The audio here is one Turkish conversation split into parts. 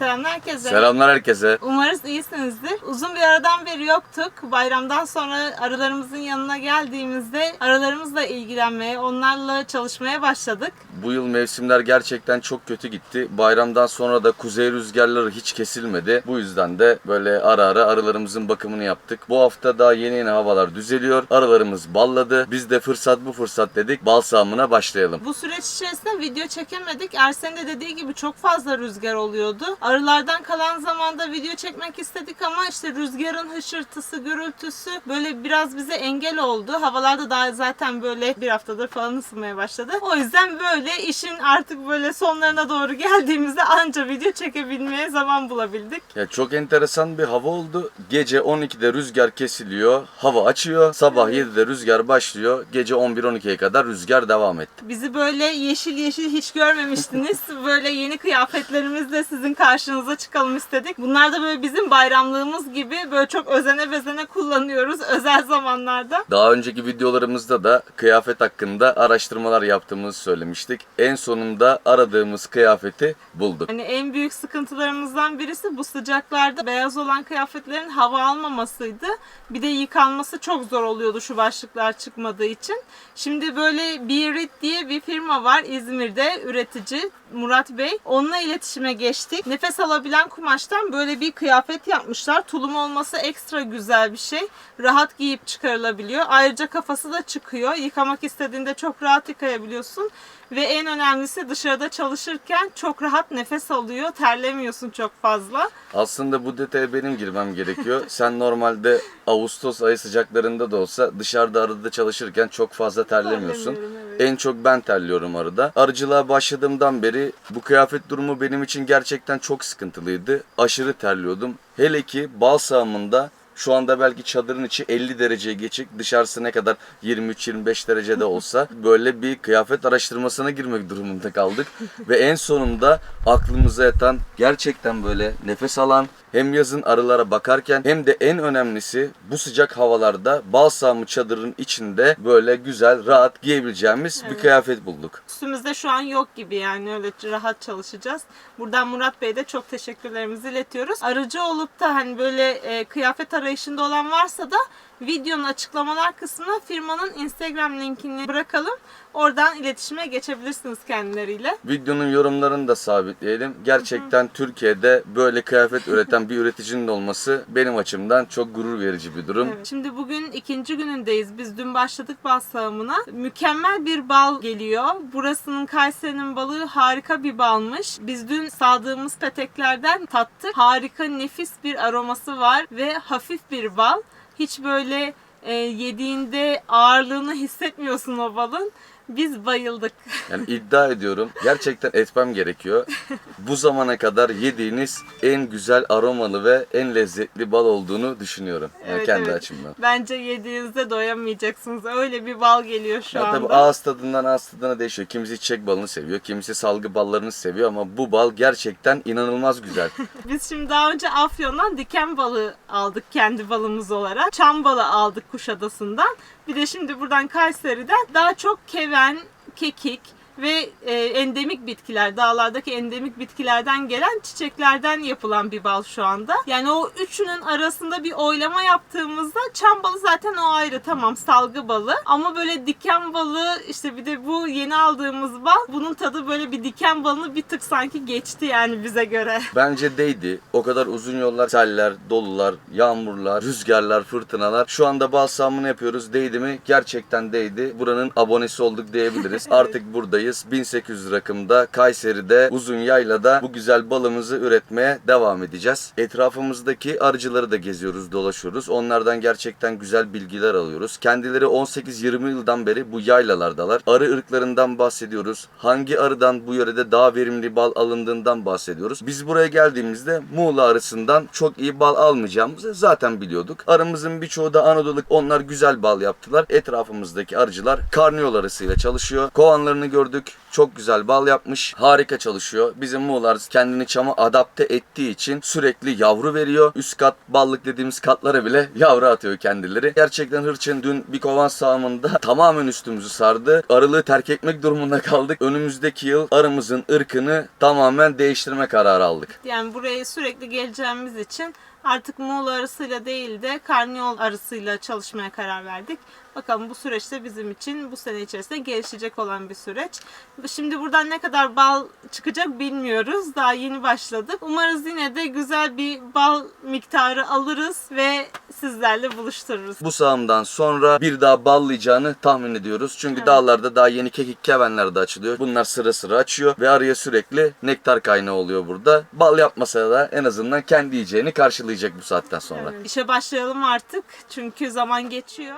Selamlar herkese. Selamlar herkese. Umarız iyisinizdir. Uzun bir aradan beri yoktuk. Bayramdan sonra arılarımızın yanına geldiğimizde arılarımızla ilgilenmeye, onlarla çalışmaya başladık. Bu yıl mevsimler gerçekten çok kötü gitti. Bayramdan sonra da kuzey rüzgarları hiç kesilmedi. Bu yüzden de böyle ara ara arılarımızın bakımını yaptık. Bu hafta daha yeni yeni havalar düzeliyor. Arılarımız balladı. Biz de fırsat bu fırsat dedik. Bal sağımına başlayalım. Bu süreç içerisinde video çekemedik. Ersen'in de dediği gibi çok fazla rüzgar oluyordu. Arılardan kalan zamanda video çekmek istedik ama işte rüzgarın hışırtısı, gürültüsü böyle biraz bize engel oldu. Havalarda daha zaten böyle bir haftadır falan ısınmaya başladı. O yüzden böyle işin artık böyle sonlarına doğru geldiğimizde anca video çekebilmeye zaman bulabildik. Ya çok enteresan bir hava oldu. Gece 12'de rüzgar kesiliyor. Hava açıyor. Sabah 7'de rüzgar başlıyor. Gece 11-12'ye kadar rüzgar devam etti. Bizi böyle yeşil yeşil hiç görmemiştiniz. Böyle yeni kıyafetlerimizle sizin karşınıza çıkalım istedik. Bunlar da böyle bizim bayramlığımız gibi böyle çok özene bezene kullanıyoruz özel zamanlarda. Daha önceki videolarımızda da kıyafet hakkında araştırmalar yaptığımızı söylemiştik. En sonunda aradığımız kıyafeti bulduk. Hani en büyük sıkıntılarımızdan birisi bu sıcaklarda beyaz olan kıyafetlerin hava almamasıydı. Bir de yıkanması çok zor oluyordu şu başlıklar çıkmadığı için. Şimdi böyle Birit diye bir firma var İzmir'de üretici Murat Bey. Onunla iletişime geçtik. Nefes alabilen kumaştan böyle bir kıyafet yapmışlar. Tulum olması ekstra güzel bir şey. Rahat giyip çıkarılabiliyor. Ayrıca kafası da çıkıyor. Yıkamak istediğinde çok rahat yıkayabiliyorsun. Ve en önemlisi dışarıda çalışırken çok rahat nefes alıyor. Terlemiyorsun çok fazla. Aslında bu detaya benim girmem gerekiyor. Sen normalde Ağustos ayı sıcaklarında da olsa dışarıda arada çalışırken çok fazla terlemiyorsun. Terlemiyorum, evet. En çok ben terliyorum arada. Arıcılığa başladığımdan beri bu kıyafet durumu benim için gerçekten çok sıkıntılıydı. Aşırı terliyordum. Hele ki bal sağımında şu anda belki çadırın içi 50 dereceye geçik dışarısı ne kadar 23-25 derecede olsa böyle bir kıyafet araştırmasına girmek durumunda kaldık. Ve en sonunda aklımıza yatan gerçekten böyle nefes alan hem yazın arılara bakarken hem de en önemlisi bu sıcak havalarda bal sağımı çadırın içinde böyle güzel rahat giyebileceğimiz bir Evet. kıyafet bulduk. Üstümüzde şu an yok gibi yani öyle rahat çalışacağız. Buradan Murat Bey'e de çok teşekkürlerimizi iletiyoruz. Arıcı olup da hani böyle e, kıyafet arayışında olan varsa da videonun açıklamalar kısmına firmanın Instagram linkini bırakalım. Oradan iletişime geçebilirsiniz kendileriyle. Videonun yorumlarını da sabitleyelim. Gerçekten Türkiye'de böyle kıyafet üreten bir üreticinin olması benim açımdan çok gurur verici bir durum. Evet. Şimdi bugün ikinci günündeyiz. Biz dün başladık bal sağımına. Mükemmel bir bal geliyor. Burasının Kayseri'nin balığı harika bir balmış. Biz dün sağdığımız peteklerden tattık. Harika nefis bir aroması var ve hafif bir bal. Hiç böyle e, yediğinde ağırlığını hissetmiyorsun o balın. Biz bayıldık. Yani iddia ediyorum gerçekten etmem gerekiyor. Bu zamana kadar yediğiniz en güzel aromalı ve en lezzetli bal olduğunu düşünüyorum. Yani Evet, kendi evet. açımdan. Bence yediğinizde doyamayacaksınız. Öyle bir bal geliyor şu Ya anda. tabii ağız tadından ağız tadına değişiyor. Kimisi çiçek balını seviyor, kimisi salgı ballarını seviyor ama bu bal gerçekten inanılmaz güzel. Biz şimdi daha önce Afyon'dan diken balığı aldık kendi balımız olarak. Çam balığı aldık Kuşadası'ndan. Bir de şimdi buradan Kayseri'den daha çok keven, kekik ve e, endemik bitkiler, dağlardaki endemik bitkilerden gelen çiçeklerden yapılan bir bal şu anda. Yani o üçünün arasında bir oylama yaptığımızda çam balı zaten o ayrı tamam salgı balı. Ama böyle diken balı işte bir de bu yeni aldığımız bal bunun tadı böyle bir diken balını bir tık sanki geçti yani bize göre. Bence değdi. O kadar uzun yollar, seller, dolular, yağmurlar, rüzgarlar, fırtınalar. Şu anda bal sağımını yapıyoruz. Değdi mi? Gerçekten değdi. Buranın abonesi olduk diyebiliriz. Artık buradayız. 1800 rakımda Kayseri'de uzun yaylada bu güzel balımızı üretmeye devam edeceğiz. Etrafımızdaki arıcıları da geziyoruz, dolaşıyoruz. Onlardan gerçekten güzel bilgiler alıyoruz. Kendileri 18-20 yıldan beri bu yaylalardalar. Arı ırklarından bahsediyoruz. Hangi arıdan bu yörede daha verimli bal alındığından bahsediyoruz. Biz buraya geldiğimizde Muğla arısından çok iyi bal almayacağımızı zaten biliyorduk. Arımızın birçoğu da Anadolu'luk onlar güzel bal yaptılar. Etrafımızdaki arıcılar karniyol arısıyla çalışıyor. Kovanlarını gördüğünüz gördük. Çok güzel bal yapmış. Harika çalışıyor. Bizim Muğlar kendini çama adapte ettiği için sürekli yavru veriyor. Üst kat ballık dediğimiz katlara bile yavru atıyor kendileri. Gerçekten hırçın dün bir kovan sağımında tamamen üstümüzü sardı. Arılığı terk etmek durumunda kaldık. Önümüzdeki yıl arımızın ırkını tamamen değiştirme kararı aldık. Yani buraya sürekli geleceğimiz için artık Muğla arısıyla değil de Karniyol arısıyla çalışmaya karar verdik. Bakalım bu süreçte bizim için bu sene içerisinde gelişecek olan bir süreç. Şimdi buradan ne kadar bal çıkacak bilmiyoruz. Daha yeni başladık. Umarız yine de güzel bir bal miktarı alırız ve sizlerle buluştururuz. Bu sağımdan sonra bir daha ballayacağını tahmin ediyoruz. Çünkü dağlarda daha yeni kekik kevenler de açılıyor. Bunlar sıra sıra açıyor ve arıya sürekli nektar kaynağı oluyor burada. Bal yapmasa da en azından kendi yiyeceğini karşılayacak bu saatten sonra. İşe başlayalım artık çünkü zaman geçiyor.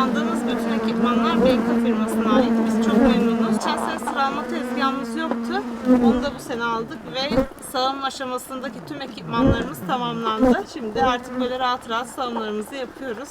Kullandığımız bütün ekipmanlar Beyka firmasına ait. Biz çok memnunuz. Geçen sene sıralama tezgahımız yoktu. Onu da bu sene aldık ve sağım aşamasındaki tüm ekipmanlarımız tamamlandı. Şimdi artık böyle rahat rahat sağımlarımızı yapıyoruz.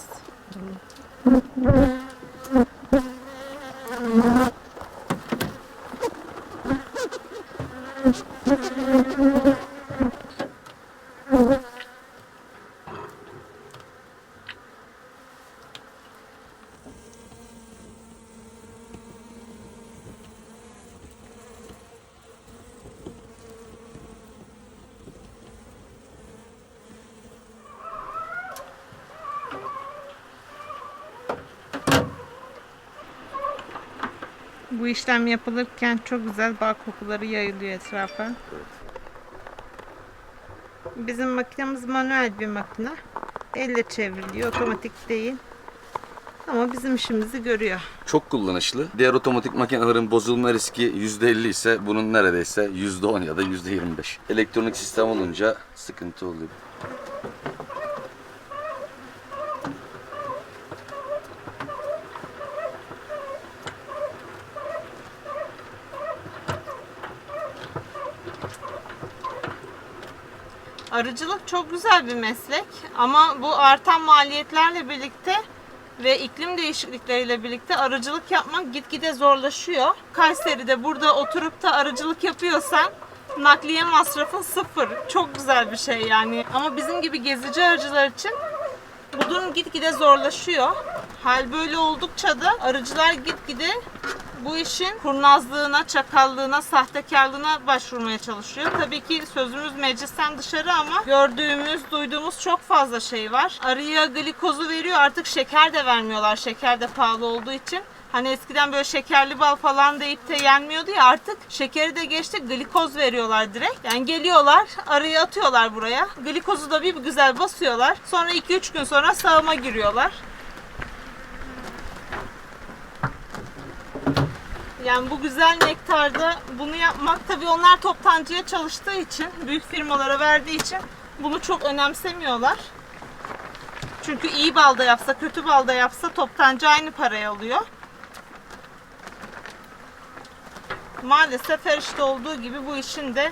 Bu işlem yapılırken çok güzel bal kokuları yayılıyor etrafa. Bizim makinemiz manuel bir makine. Elle çevriliyor, otomatik değil. Ama bizim işimizi görüyor. Çok kullanışlı. Diğer otomatik makinelerin bozulma riski %50 ise bunun neredeyse %10 ya da %25. Elektronik sistem olunca sıkıntı oluyor. Arıcılık çok güzel bir meslek ama bu artan maliyetlerle birlikte ve iklim değişiklikleriyle birlikte arıcılık yapmak gitgide zorlaşıyor. Kayseri'de burada oturup da arıcılık yapıyorsan nakliye masrafın sıfır. Çok güzel bir şey yani. Ama bizim gibi gezici arıcılar için bu durum gitgide zorlaşıyor. Hal böyle oldukça da arıcılar gitgide bu işin kurnazlığına, çakallığına, sahtekarlığına başvurmaya çalışıyor. Tabii ki sözümüz meclisten dışarı ama gördüğümüz, duyduğumuz çok fazla şey var. Arıya glikozu veriyor artık şeker de vermiyorlar. Şeker de pahalı olduğu için. Hani eskiden böyle şekerli bal falan deyip de yenmiyordu ya artık şekeri de geçti glikoz veriyorlar direkt. Yani geliyorlar arıyı atıyorlar buraya. Glikozu da bir güzel basıyorlar. Sonra 2-3 gün sonra sağıma giriyorlar. Yani bu güzel nektarda bunu yapmak tabii onlar toptancıya çalıştığı için, büyük firmalara verdiği için bunu çok önemsemiyorlar. Çünkü iyi balda yapsa, kötü balda yapsa toptancı aynı parayı alıyor. Maalesef her işte olduğu gibi bu işin de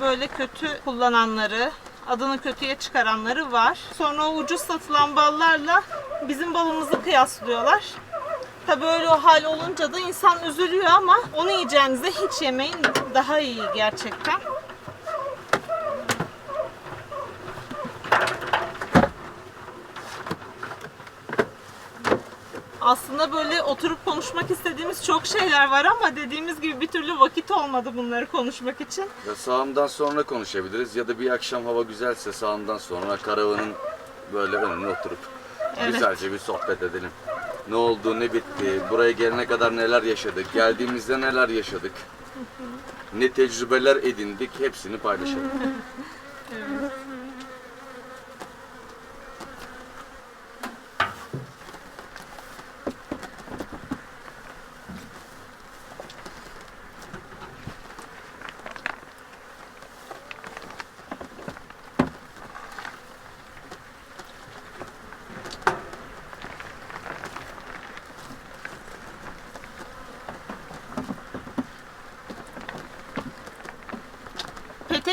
böyle kötü kullananları, adını kötüye çıkaranları var. Sonra o ucuz satılan ballarla bizim balımızı kıyaslıyorlar. Tabii öyle o hal olunca da insan üzülüyor ama onu yiyeceğinize hiç yemeyin daha iyi gerçekten. Aslında böyle oturup konuşmak istediğimiz çok şeyler var ama dediğimiz gibi bir türlü vakit olmadı bunları konuşmak için. Ya sağımdan sonra konuşabiliriz ya da bir akşam hava güzelse sağımdan sonra karavanın böyle önüne oturup Evet. güzelce bir sohbet edelim. Ne oldu, ne bitti, buraya gelene kadar neler yaşadık, geldiğimizde neler yaşadık, ne tecrübeler edindik? Hepsini paylaşalım.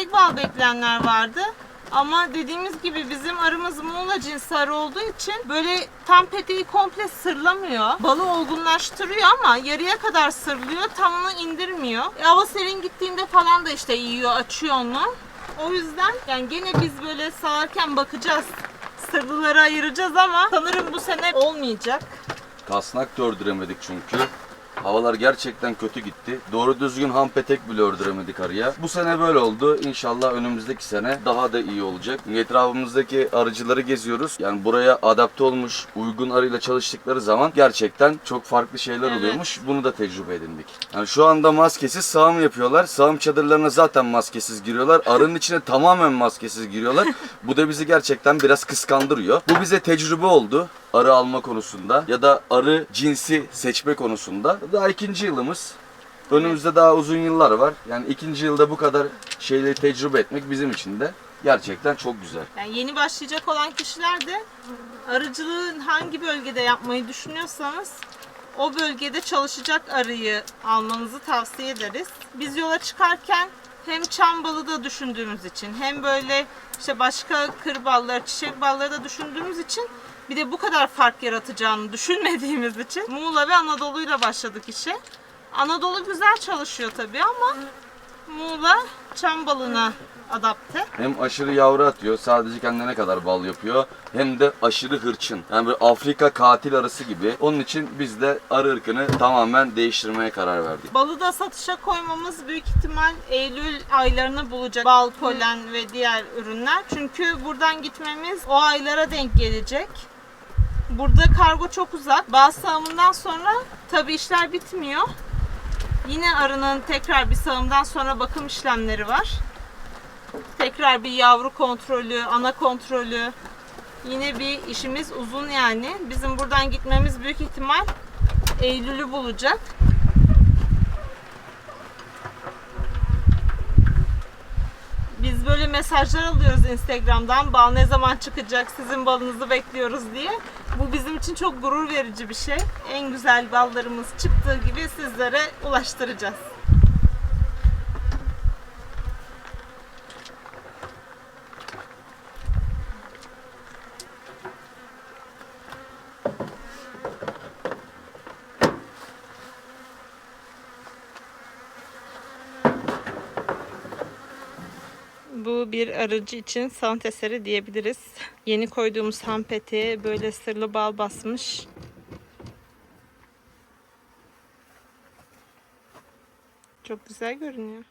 Petek bal bekleyenler vardı. Ama dediğimiz gibi bizim arımız Muğla cinsi arı olduğu için böyle tam peteği komple sırlamıyor. Balı olgunlaştırıyor ama yarıya kadar sırlıyor, tamını indirmiyor. E, hava serin gittiğinde falan da işte yiyor, açıyor onu. O yüzden yani gene biz böyle sağarken bakacağız. Sırlıları ayıracağız ama sanırım bu sene olmayacak. Kasnak da ördüremedik çünkü. Havalar gerçekten kötü gitti. Doğru düzgün ham petek bile ördüremedik arıya. Bu sene böyle oldu. İnşallah önümüzdeki sene daha da iyi olacak. Etrafımızdaki arıcıları geziyoruz. Yani buraya adapte olmuş, uygun arıyla çalıştıkları zaman gerçekten çok farklı şeyler Evet. oluyormuş. Bunu da tecrübe edindik. Yani şu anda maskesiz sağım yapıyorlar. Sağım çadırlarına zaten maskesiz giriyorlar. Arının içine tamamen maskesiz giriyorlar. Bu da bizi gerçekten biraz kıskandırıyor. Bu bize tecrübe oldu arı alma konusunda ya da arı cinsi seçme konusunda. Daha ikinci yılımız. Önümüzde daha uzun yıllar var. Yani ikinci yılda bu kadar şeyleri tecrübe etmek bizim için de gerçekten çok güzel. Yani yeni başlayacak olan kişiler de arıcılığı hangi bölgede yapmayı düşünüyorsanız o bölgede çalışacak arıyı almanızı tavsiye ederiz. Biz yola çıkarken hem çam balı da düşündüğümüz için hem böyle işte başka kır balları, çiçek balları da düşündüğümüz için bir de bu kadar fark yaratacağını düşünmediğimiz için Muğla ve Anadolu'yla başladık işe. Anadolu güzel çalışıyor tabii ama Muğla çam balına adapte. Hem aşırı yavru atıyor, sadece kendine kadar bal yapıyor. Hem de aşırı hırçın. Yani bir Afrika katil arısı gibi. Onun için biz de arı ırkını tamamen değiştirmeye karar verdik. Balı da satışa koymamız büyük ihtimal Eylül aylarını bulacak. Bal, polen ve diğer ürünler. Çünkü buradan gitmemiz o aylara denk gelecek. Burada kargo çok uzak. Bal sağımından sonra tabi işler bitmiyor. Yine arının tekrar bir sağımdan sonra bakım işlemleri var. Tekrar bir yavru kontrolü, ana kontrolü. Yine bir işimiz uzun yani. Bizim buradan gitmemiz büyük ihtimal Eylül'ü bulacak. Biz böyle mesajlar alıyoruz Instagram'dan. Bal ne zaman çıkacak? Sizin balınızı bekliyoruz diye. Bu bizim için çok gurur verici bir şey. En güzel ballarımız çıktığı gibi sizlere ulaştıracağız. Bu bir arıcı için sanat eseri diyebiliriz. Yeni koyduğumuz ham böyle sırlı bal basmış. Çok güzel görünüyor.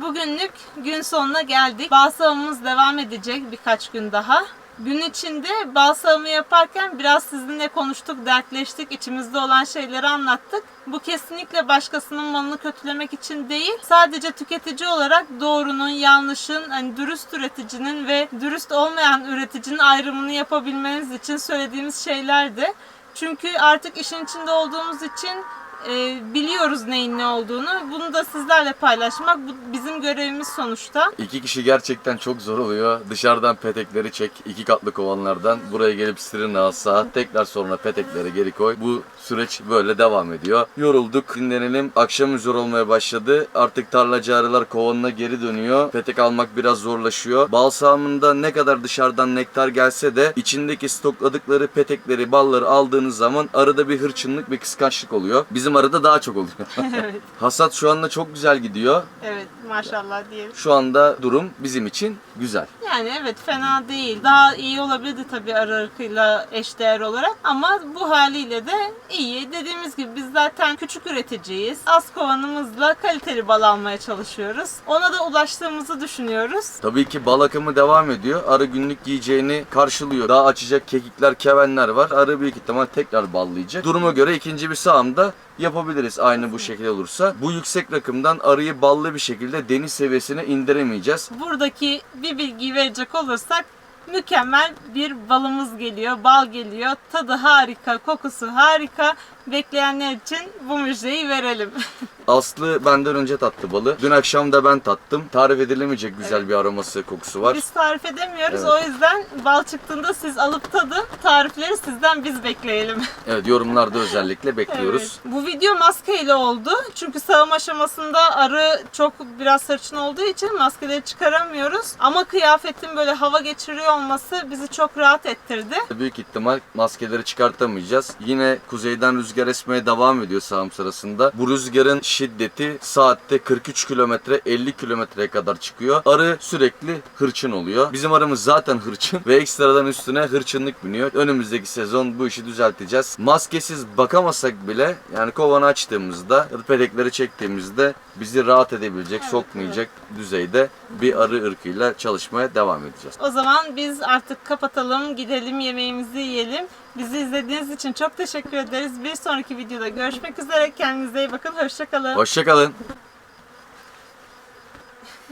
Bugünlük gün sonuna geldik. Balsamımız devam edecek birkaç gün daha. Gün içinde balsamı yaparken biraz sizinle konuştuk, dertleştik, içimizde olan şeyleri anlattık. Bu kesinlikle başkasının malını kötülemek için değil, sadece tüketici olarak doğrunun, yanlışın, hani dürüst üreticinin ve dürüst olmayan üreticinin ayrımını yapabilmeniz için söylediğimiz şeylerdi. Çünkü artık işin içinde olduğumuz için e, biliyoruz neyin ne olduğunu. Bunu da sizlerle paylaşmak bu bizim görevimiz sonuçta. İki kişi gerçekten çok zor oluyor. Dışarıdan petekleri çek, iki katlı kovanlardan. Buraya gelip sırrını sağ, tekrar sonra petekleri geri koy. Bu süreç böyle devam ediyor. Yorulduk, dinlenelim. Akşam üzeri olmaya başladı. Artık tarlacı arılar kovanına geri dönüyor. Petek almak biraz zorlaşıyor. Bal sahamında ne kadar dışarıdan nektar gelse de içindeki stokladıkları petekleri, balları aldığınız zaman arada bir hırçınlık, bir kıskançlık oluyor. Bizim arada daha çok oluyor. evet. Hasat şu anda çok güzel gidiyor. Evet maşallah diyelim. Şu anda durum bizim için güzel. Yani evet fena değil. Daha iyi olabilirdi tabii arı ırkıyla eşdeğer olarak ama bu haliyle de iyi. Dediğimiz gibi biz zaten küçük üreticiyiz. Az kovanımızla kaliteli bal almaya çalışıyoruz. Ona da ulaştığımızı düşünüyoruz. Tabii ki bal akımı devam ediyor. Arı günlük yiyeceğini karşılıyor. Daha açacak kekikler, kevenler var. Arı büyük ihtimal tekrar ballayacak. Duruma göre ikinci bir sağımda yapabiliriz aynı bu şekilde olursa. Bu yüksek rakımdan arıyı ballı bir şekilde deniz seviyesine indiremeyeceğiz. Buradaki bir bilgiyi verecek olursak mükemmel bir balımız geliyor, bal geliyor. Tadı harika, kokusu harika. Bekleyenler için bu müjdeyi verelim. Aslı benden önce tattı balı. Dün akşam da ben tattım. Tarif edilemeyecek güzel bir aroması, kokusu var. Biz tarif edemiyoruz. Evet. O yüzden bal çıktığında siz alıp tadın. Tarifleri sizden biz bekleyelim. Evet yorumlarda özellikle bekliyoruz. Evet. Bu video maskeyle oldu. Çünkü sağım aşamasında arı çok biraz hırçın olduğu için maskeleri çıkaramıyoruz. Ama kıyafetin böyle hava geçiriyor olması bizi çok rahat ettirdi. Büyük ihtimal maskeleri çıkartamayacağız. Yine kuzeyden rüzgar esmeye devam ediyor sağım sırasında. Bu rüzgarın şiddeti saatte 43 kilometre 50 kilometreye kadar çıkıyor. Arı sürekli hırçın oluyor. Bizim arımız zaten hırçın ve ekstradan üstüne hırçınlık biniyor. Önümüzdeki sezon bu işi düzelteceğiz. Maskesiz bakamasak bile yani kovanı açtığımızda ya da pedekleri çektiğimizde bizi rahat edebilecek, Evet, sokmayacak düzeyde bir arı ırkıyla çalışmaya devam edeceğiz. O zaman biz artık kapatalım, gidelim yemeğimizi yiyelim. Bizi izlediğiniz için çok teşekkür ederiz. Bir sonraki videoda görüşmek üzere. Kendinize iyi bakın. Hoşçakalın. Hoşçakalın.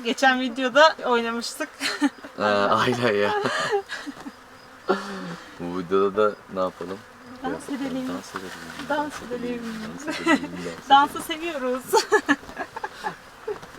Geçen videoda oynamıştık. Ee, aynen ya. Bu videoda da ne yapalım? Dans edelim. Dans edelim. Dans edelim. Dans edelim. dans Dansı seviyoruz.